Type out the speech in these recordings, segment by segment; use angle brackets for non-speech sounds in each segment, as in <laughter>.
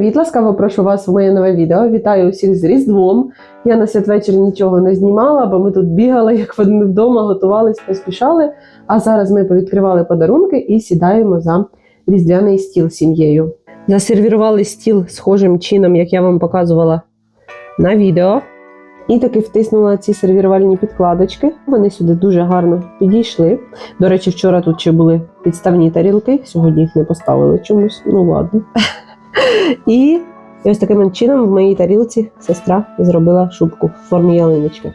Привіт! Ласкаво прошу вас в моє нове відео. Вітаю усіх з Різдвом. Я на святвечір нічого не знімала, бо ми тут бігали, як вони вдома, готувались, поспішали. А зараз ми повідкривали подарунки і сідаємо за різдвяний стіл сім'єю. Засервірували стіл схожим чином, як я вам показувала на відео. І таки втиснула ці сервірувальні підкладочки. Вони сюди дуже гарно підійшли. До речі, вчора тут ще були підставні тарілки, сьогодні їх не поставили чомусь. Ну ладно. І ось таким чином в моїй тарілці сестра зробила шубку в формі ялиночки.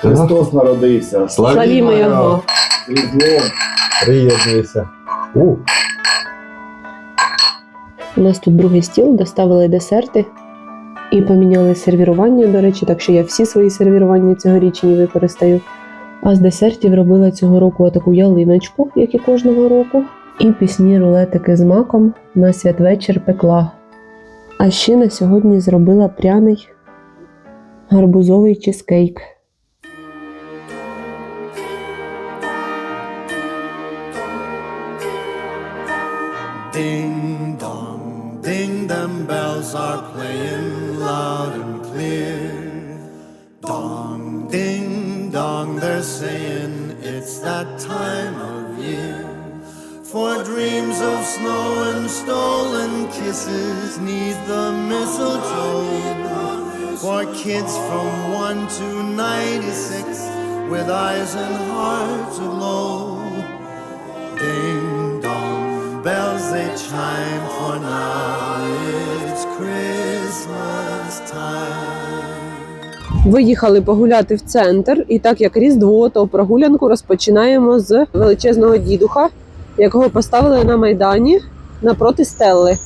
Христос народився. Славімо його! З Приєднуйся. У, У нас тут другий стіл, доставили десерти і поміняли сервірування. До речі, так що я всі свої сервірування цьогорічні використаю. А з десертів робила цього року таку ялиночку, як і кожного року, і пісні рулетики з маком на святвечір пекла. А ще на сьогодні зробила пряний гарбузовий чизкейк. Ding dong, ding, them bells are playing loud they're saying it's that time. For dreams of snow and stolen kisses need the mistletoe. For kids from 1 to 96 with eyes and hearts aglow. Ding dong, bells they chime for now it's Christmas time. Виїхали погуляти в центр, і так як Різдво, то прогулянку розпочинаємо з величезного дідуха, якого поставили на майдані напроти стелли.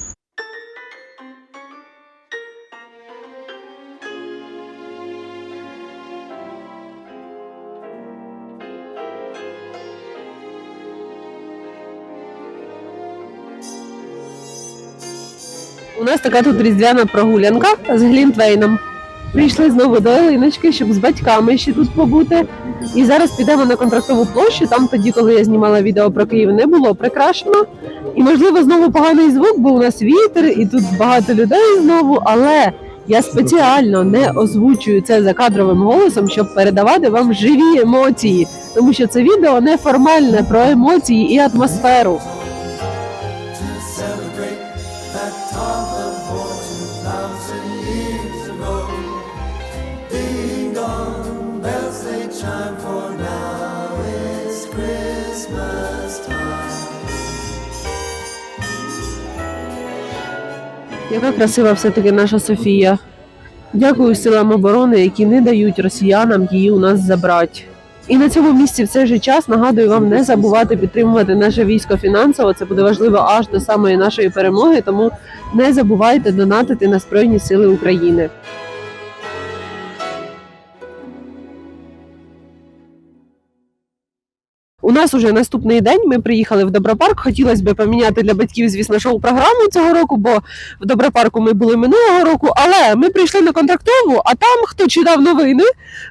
У нас така тут різдвяна прогулянка з Глінтвейном. Прийшли знову до Ялиночки, щоб з батьками ще тут побути. І зараз підемо на контрактову площу. Там тоді, коли я знімала відео про Київ, не було прикрашено. І можливо знову поганий звук, бо у нас вітер, і тут багато людей знову. Але я спеціально не озвучую це закадровим голосом, щоб передавати вам живі емоції, тому що це відео неформальне про емоції і атмосферу. Яка красива все-таки наша Софія. Дякую силам оборони, які не дають росіянам її у нас забрати. І на цьому місці в цей же час нагадую вам не забувати підтримувати наше військо фінансово. Це буде важливо аж до самої нашої перемоги. Тому не забувайте донатити на Збройні Сили України. У нас уже наступний день. Ми приїхали в Добропарк. Хотілося б поміняти для батьків, звісно, шоу-програму цього року, бо в Добропарку ми були минулого року. Але ми прийшли на контрактову, а там, хто читав новини,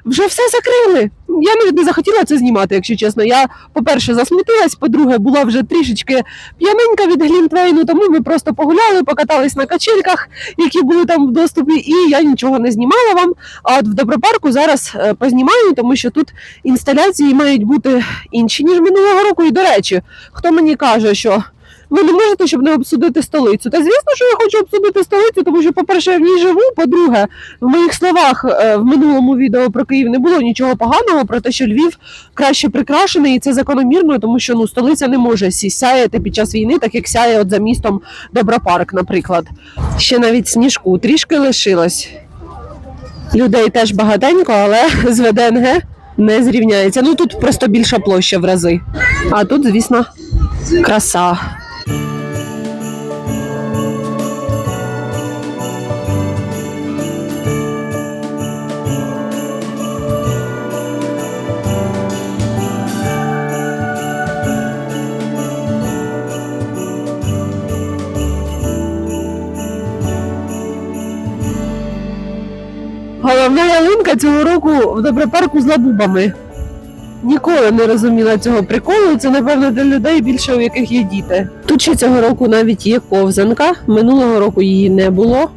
вже все закрили. Я навіть не захотіла це знімати, якщо чесно. Я, по-перше, засмутилась, по-друге, була вже трішечки п'яненька від Глінтвейну, тому ми просто погуляли, покатались на качельках, які були там в доступі, і я нічого не знімала вам. А от в Добропарку зараз е, познімаю, тому що тут інсталяції мають бути інші, ніж минулого року. І до речі, хто мені каже, що ви не можете, щоб не обсудити столицю. Та звісно, що я хочу обсудити столицю, тому що, по-перше, я в ній живу. По-друге, в моїх словах е, в минулому відео про Київ не було нічого поганого про те, що Львів краще прикрашений, і це закономірно, тому що ну столиця не може сяяти під час війни, так як сяє от за містом Добропарк, наприклад. Ще навіть сніжку трішки лишилось. Людей теж багатенько, але з ВДНГ не зрівняється. Ну тут просто більша площа в рази. А тут, звісно, краса. Цього року в Добропарку з лабубами. Ніколи не розуміла цього приколу. Це напевно для людей більше у яких є діти. Тут ще цього року навіть є ковзанка. Минулого року її не було.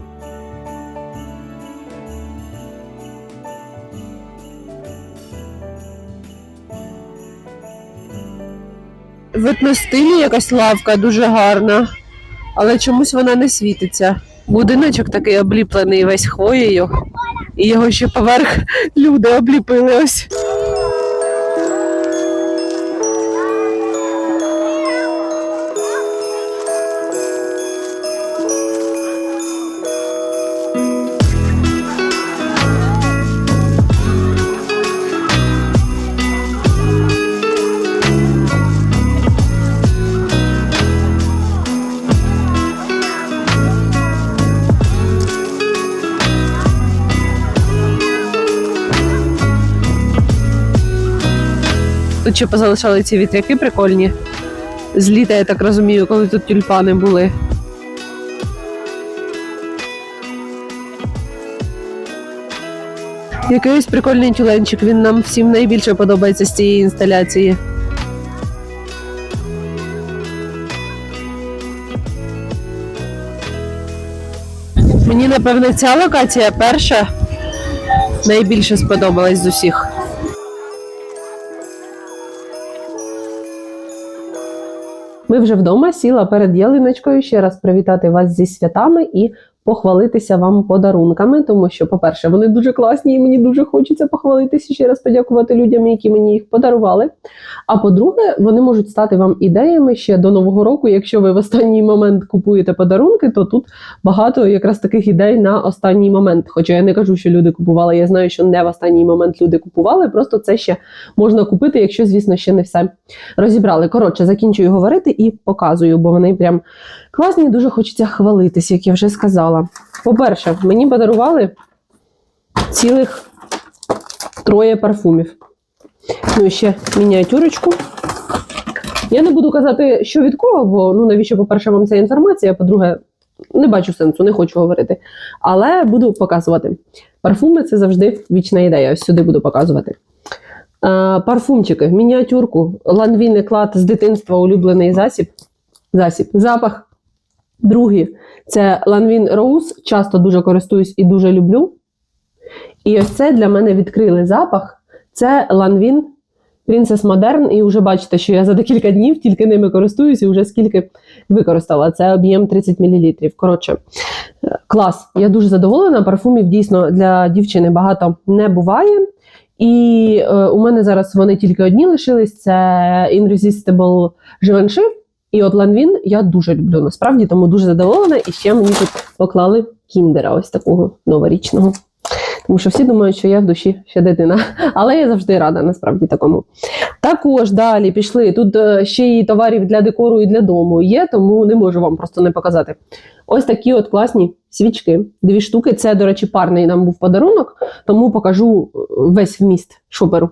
В етностилі якась лавка дуже гарна, але чомусь вона не світиться. Будиночок такий обліплений весь хвоєю, і його ще поверх люди обліпили ось. Тут ще позалишали ці вітряки прикольні. З літа, я так розумію, коли тут тюльпани були. Якийсь прикольний тюленчик, він нам всім найбільше подобається з цієї інсталяції. Мені, напевне, ця локація перша найбільше сподобалась з усіх. Ми вже вдома сіла перед ялиночкою ще раз привітати вас зі святами і похвалитися вам подарунками, тому що, по-перше, вони дуже класні, і мені дуже хочеться похвалитися ще раз подякувати людям, які мені їх подарували. А по-друге, вони можуть стати вам ідеями ще до нового року. Якщо ви в останній момент купуєте подарунки, то тут багато якраз таких ідей на останній момент. Хоча я не кажу, що люди купували. Я знаю, що не в останній момент люди купували. Просто це ще можна купити, якщо, звісно, ще не все розібрали. Коротше, закінчую говорити і показую, бо вони прям класні дуже хочеться хвалитись, як я вже сказала. По-перше, мені подарували цілих троє парфумів. Ну і ще мініатюрочку. Я не буду казати, що від кого, бо ну навіщо, по-перше, вам ця інформація, а по-друге, не бачу сенсу, не хочу говорити. Але буду показувати. Парфуми це завжди вічна ідея. Ось сюди буду показувати. Е, парфумчики, мініатюрку, ланвін еклад з дитинства улюблений засіб. Засіб, запах. Другий це Ланвін Роуз. Часто дуже користуюсь і дуже люблю. І ось це для мене відкрили запах. Це Ланвін Princess Modern. І вже бачите, що я за декілька днів тільки ними користуюсь і вже скільки використала. Це об'єм 30 мл. Коротше, е, клас. Я дуже задоволена. Парфумів дійсно для дівчини багато не буває. І е, у мене зараз вони тільки одні лишились: це Irresistible Givenchy. І от Ланвін я дуже люблю насправді, тому дуже задоволена. І ще мені тут поклали кіндера, ось такого новорічного. Тому що всі думають, що я в душі ще дитина. Але я завжди рада насправді такому. Також далі пішли. Тут е, ще і товарів для декору і для дому є, тому не можу вам просто не показати. Ось такі от класні свічки. Дві штуки. Це, до речі, парний нам був подарунок, тому покажу е, весь вміст шоперу.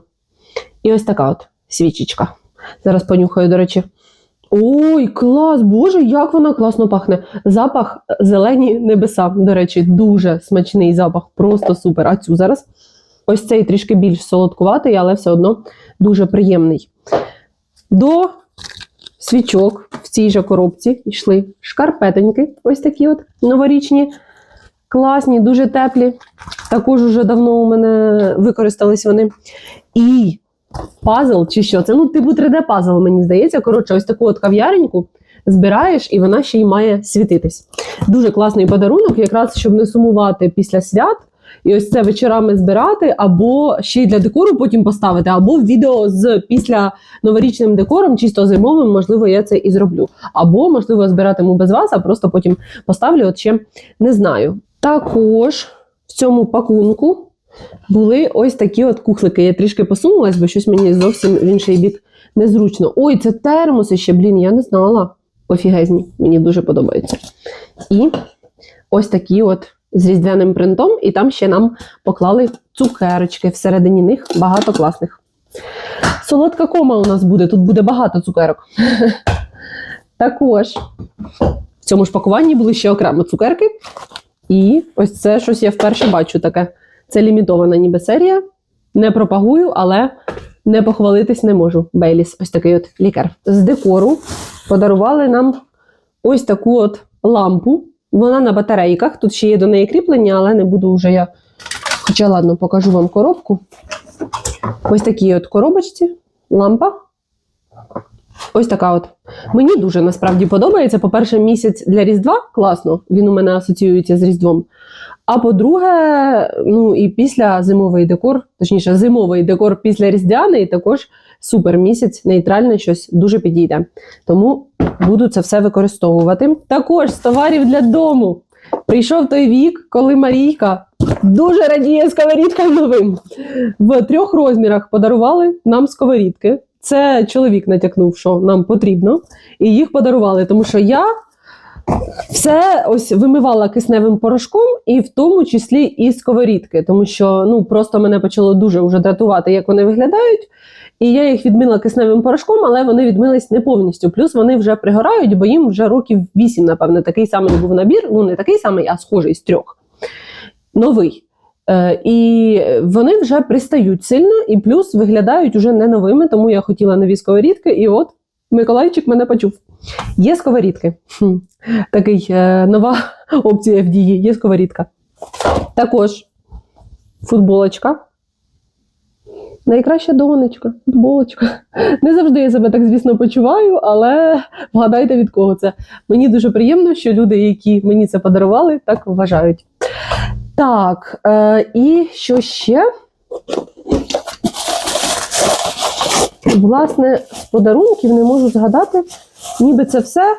І ось така от свічечка. Зараз понюхаю, до речі. Ой, клас! Боже, як вона класно пахне. Запах зелені небеса. До речі, дуже смачний запах, просто супер. А цю зараз. Ось цей трішки більш солодкуватий, але все одно дуже приємний. До свічок в цій же коробці йшли шкарпетоньки, ось такі от новорічні, класні, дуже теплі. Також уже давно у мене використались вони. І пазл чи що? Це ну, типу 3D-пазл, мені здається. Коротше, ось таку от кав'яреньку збираєш, і вона ще й має світитись. Дуже класний подарунок, якраз щоб не сумувати після свят. І ось це вечорами збирати, або ще й для декору потім поставити, або відео з після новорічним декором, чисто зимовим, можливо, я це і зроблю. Або, можливо, збиратиму без вас, а просто потім поставлю, от ще не знаю. Також в цьому пакунку були ось такі от кухлики. Я трішки посунулась, бо щось мені зовсім в інший бік незручно. Ой, це термоси ще, блін, я не знала. Офігезні, мені дуже подобаються. І ось такі от з різдвяним принтом, і там ще нам поклали цукерочки. Всередині них багато класних. Солодка кома у нас буде, тут буде багато цукерок. <laughs> Також в цьому ж пакуванні були ще окремо цукерки. І ось це щось я вперше бачу таке. Це лімітована ніби серія. Не пропагую, але не похвалитись не можу. Бейліс, ось такий от лікар. З декору подарували нам ось таку от лампу. Вона на батарейках. Тут ще є до неї кріплення, але не буду вже я. Хоча ладно, покажу вам коробку. Ось такій от коробочці, лампа. Ось така от. Мені дуже насправді подобається. По-перше, місяць для Різдва класно, він у мене асоціюється з Різдвом. А по-друге, ну і після зимовий декор, точніше, зимовий декор після різдвяний також супер місяць, нейтральне щось дуже підійде. Тому буду це все використовувати. Також з товарів для дому. Прийшов той вік, коли Марійка дуже радіє сковорідкам новим. В трьох розмірах подарували нам сковорідки. Це чоловік натякнув, що нам потрібно, і їх подарували, тому що я все ось вимивала кисневим порошком, і в тому числі і сковорідки, тому що ну просто мене почало дуже вже дратувати, як вони виглядають. І я їх відмила кисневим порошком, але вони відмились не повністю. Плюс вони вже пригорають, бо їм вже років вісім, напевне, такий самий був набір. Ну не такий самий, а схожий з трьох. Новий. Е, і вони вже пристають сильно, і плюс виглядають уже не новими, тому я хотіла нові сковорідки, і от Миколайчик мене почув. Є сковорідки. Хм. Такий е, нова <laughs> опція в дії. Є сковорідка. Також футболочка. Найкраща донечка, футболочка. Не завжди я себе так, звісно, почуваю, але вгадайте від кого це. Мені дуже приємно, що люди, які мені це подарували, так вважають. Так, е, і що ще? Власне, з подарунків не можу згадати, ніби це все.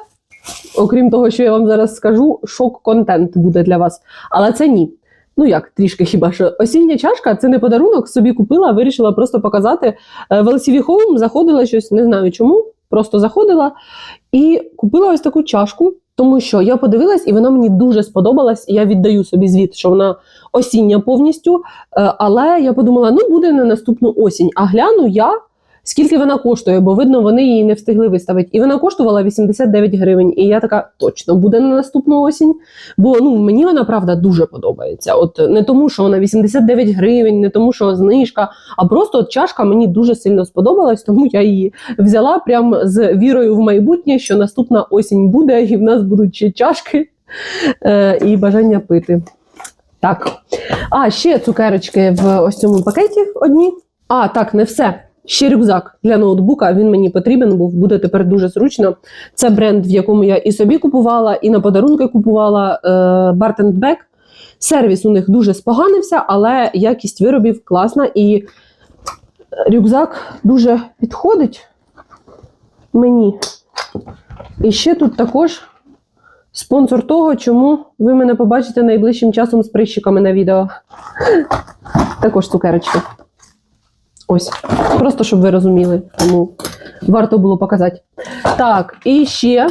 Окрім того, що я вам зараз скажу, шок-контент буде для вас. Але це ні. Ну як, трішки хіба що осіння чашка це не подарунок, собі купила, вирішила просто показати. Е, В LCV Home заходила щось, не знаю чому, просто заходила і купила ось таку чашку, тому що я подивилась, і вона мені дуже сподобалась. І я віддаю собі звіт, що вона осіння повністю. Е, Але я подумала, ну буде на наступну осінь. А гляну я, скільки вона коштує, бо видно, вони її не встигли виставити. І вона коштувала 89 гривень. І я така точно буде на наступну осінь. Бо ну мені вона правда дуже подобається. От не тому, що вона 89 гривень, не тому, що знижка, а просто от чашка мені дуже сильно сподобалась, тому я її взяла прям з вірою в майбутнє, що наступна осінь буде, і в нас будуть ще чашки е, і бажання пити. Так. А, ще цукерочки в ось цьому пакеті одні. А, так, не все. Ще рюкзак для ноутбука. Він мені потрібен був, буде тепер дуже зручно. Це бренд, в якому я і собі купувала, і на подарунки купувала е, Beck. Сервіс у них дуже споганився, але якість виробів класна. І рюкзак дуже підходить мені. І ще тут також спонсор того, чому ви мене побачите найближчим часом з прищиками на відео. Також цукерочки. Ось. Просто щоб ви розуміли, тому варто було показати. Так, і ще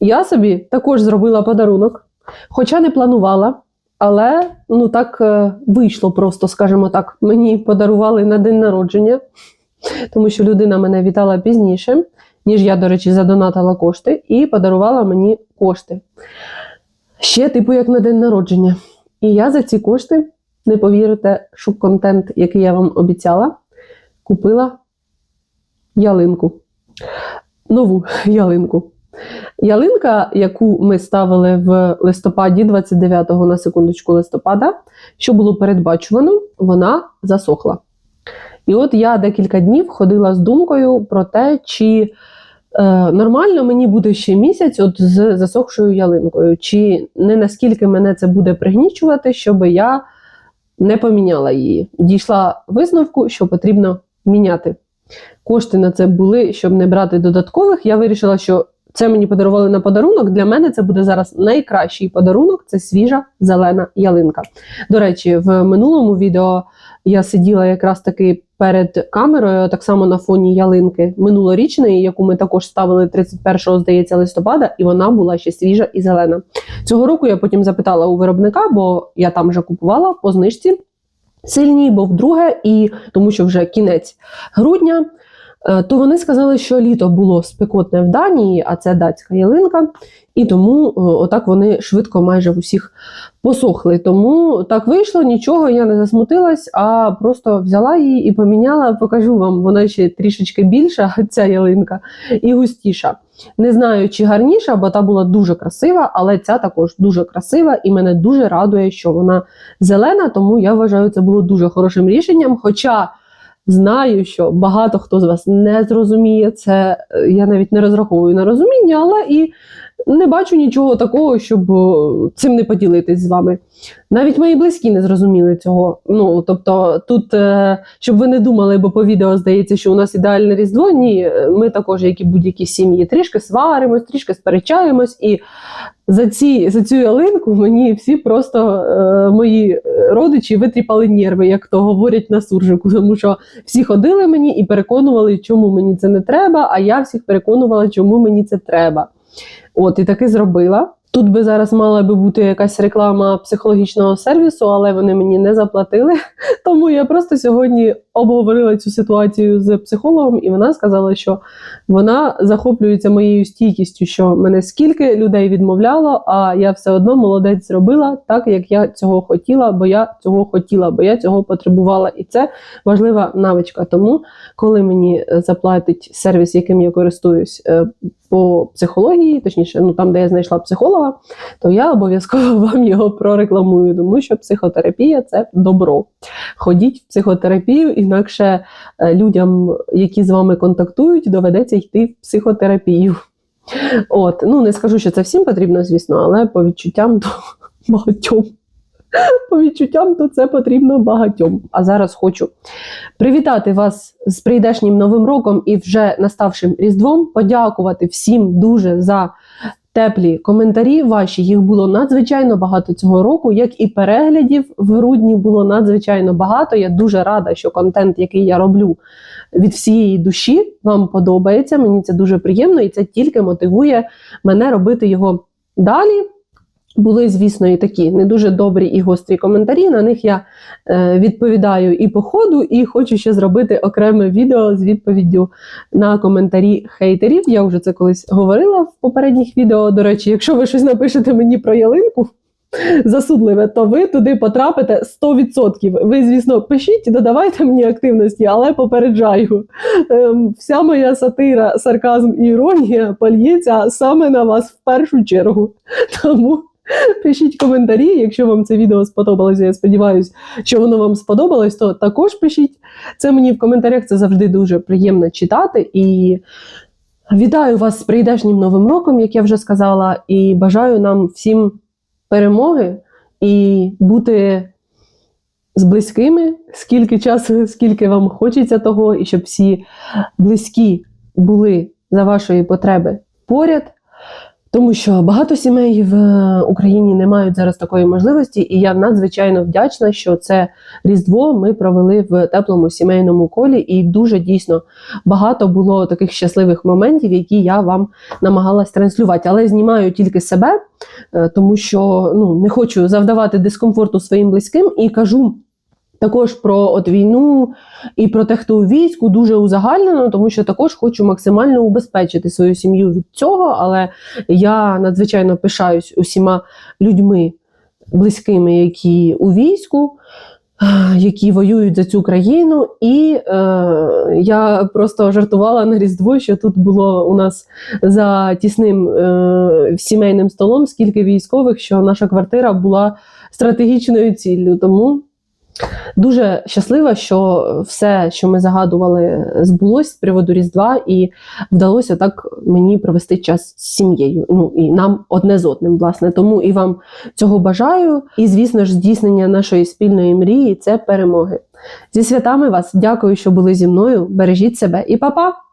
я собі також зробила подарунок, хоча не планувала, але ну так е, вийшло просто, скажімо так. Мені подарували на день народження, тому що людина мене вітала пізніше, ніж я, до речі, задонатила кошти, і подарувала мені кошти. Ще, типу, як на день народження. І я за ці кошти, не повірите, щоб контент, який я вам обіцяла, купила ялинку. Нову ялинку. Ялинка, яку ми ставили в листопаді, 29-го на секундочку листопада, що було передбачувано, вона засохла. І от я декілька днів ходила з думкою про те, чи е, нормально мені буде ще місяць от з засохшою ялинкою, чи не наскільки мене це буде пригнічувати, щоб я не поміняла її. Дійшла висновку, що потрібно міняти. Кошти на це були, щоб не брати додаткових. Я вирішила, що це мені подарували на подарунок. Для мене це буде зараз найкращий подарунок це свіжа зелена ялинка. До речі, в минулому відео я сиділа якраз таки перед камерою, так само на фоні ялинки минулорічної, яку ми також ставили 31-го, здається, листопада, і вона була ще свіжа і зелена. Цього року я потім запитала у виробника, бо я там вже купувала по знижці. Сильній, бо вдруге, і тому що вже кінець грудня. Е, то вони сказали, що літо було спекотне в Данії, а це датська ялинка, і тому е, отак вони швидко майже в усіх посохли. Тому так вийшло, нічого, я не засмутилась, а просто взяла її і поміняла. Покажу вам, вона ще трішечки більша, <laughs> ця ялинка, і густіша. Не знаю, чи гарніша, бо та була дуже красива, але ця також дуже красива, і мене дуже радує, що вона зелена, тому я вважаю, це було дуже хорошим рішенням. Хоча знаю, що багато хто з вас не зрозуміє це. е, Я навіть не розраховую на розуміння, але і не бачу нічого такого, щоб цим не поділитись з вами. Навіть мої близькі не зрозуміли цього. Ну тобто, тут, е, щоб ви не думали, бо по відео здається, що у нас ідеальне різдво. Ні, е, ми також, як і будь-які сім'ї, трішки сваримось, трішки сперечаємось, і за ці за цю ялинку мені всі просто е, мої родичі витріпали нерви, як то говорять на суржику, тому що всі ходили мені і переконували, чому мені це не треба. А я всіх переконувала, чому мені це треба. От і таки зробила. Тут би зараз мала би бути якась реклама психологічного сервісу, але вони мені не заплатили. <laughs> Тому я просто сьогодні обговорила цю ситуацію з психологом, і вона сказала, що вона захоплюється моєю стійкістю, що мене скільки людей відмовляло, а я все одно молодець зробила так, як я цього хотіла, бо я цього хотіла, бо я цього потребувала. І це важлива навичка. Тому, коли мені е, заплатить сервіс, яким я користуюсь е, по психології, точніше, ну там, де я знайшла психолога, то я обов'язково <laughs> вам його прорекламую, тому що психотерапія це добро. Ходіть в психотерапію, інакше е, людям, які з вами контактують, доведеться йти в психотерапію. От, ну не скажу, що це всім потрібно, звісно, але по відчуттям то <laughs> багатьом. По відчуттям, то це потрібно багатьом. А зараз хочу привітати вас з прийдешнім новим роком і вже наставшим Різдвом, подякувати всім дуже за теплі коментарі ваші. Їх було надзвичайно багато цього року, як і переглядів в грудні було надзвичайно багато. Я дуже рада, що контент, який я роблю від всієї душі, вам подобається. Мені це дуже приємно, і це тільки мотивує мене робити його далі. Були, звісно, і такі не дуже добрі і гострі коментарі. На них я е, відповідаю і по ходу, і хочу ще зробити окреме відео з відповіддю на коментарі хейтерів. Я вже це колись говорила в попередніх відео. До речі, якщо ви щось напишете мені про ялинку засудливе, то ви туди потрапите 100%. Ви, звісно, пишіть, додавайте мені активності, але попереджаю. Ем, вся моя сатира, сарказм і іронія польється саме на вас в першу чергу. Тому. <laughs> Пишіть коментарі, якщо вам це відео сподобалося, я сподіваюся, що воно вам сподобалось, то також пишіть це мені в коментарях. Це завжди дуже приємно читати. І вітаю вас з прийдешнім новим роком, як я вже сказала, і бажаю нам всім перемоги і бути з близькими, скільки часу, <laughs> скільки вам хочеться того, і щоб всі близькі були за вашої потреби поряд. Тому що багато сімей в е, Україні не мають зараз такої можливості, і я надзвичайно вдячна, що це Різдво ми провели в теплому сімейному колі, і дуже дійсно багато було таких щасливих моментів, які я вам намагалась транслювати. Але знімаю тільки себе, е, тому що ну не хочу завдавати дискомфорту своїм близьким і кажу. Також про от війну і про те, хто у війську дуже узагальнено, тому що також хочу максимально убезпечити свою сім'ю від цього. Але я надзвичайно пишаюсь усіма людьми близькими, які у війську, <sighs> які воюють за цю країну. І е, я просто жартувала на Різдво, що тут було у нас за тісним е, сімейним столом скільки військових, що наша квартира була стратегічною ціллю. Тому. Дуже щаслива, що все, що ми загадували, збулось з приводу Різдва, і вдалося так мені провести час з сім'єю. Ну і нам одне з одним, власне. Тому і вам цього бажаю. І, звісно ж, здійснення нашої спільної мрії це перемоги. Зі святами вас дякую, що були зі мною. Бережіть себе і па-па!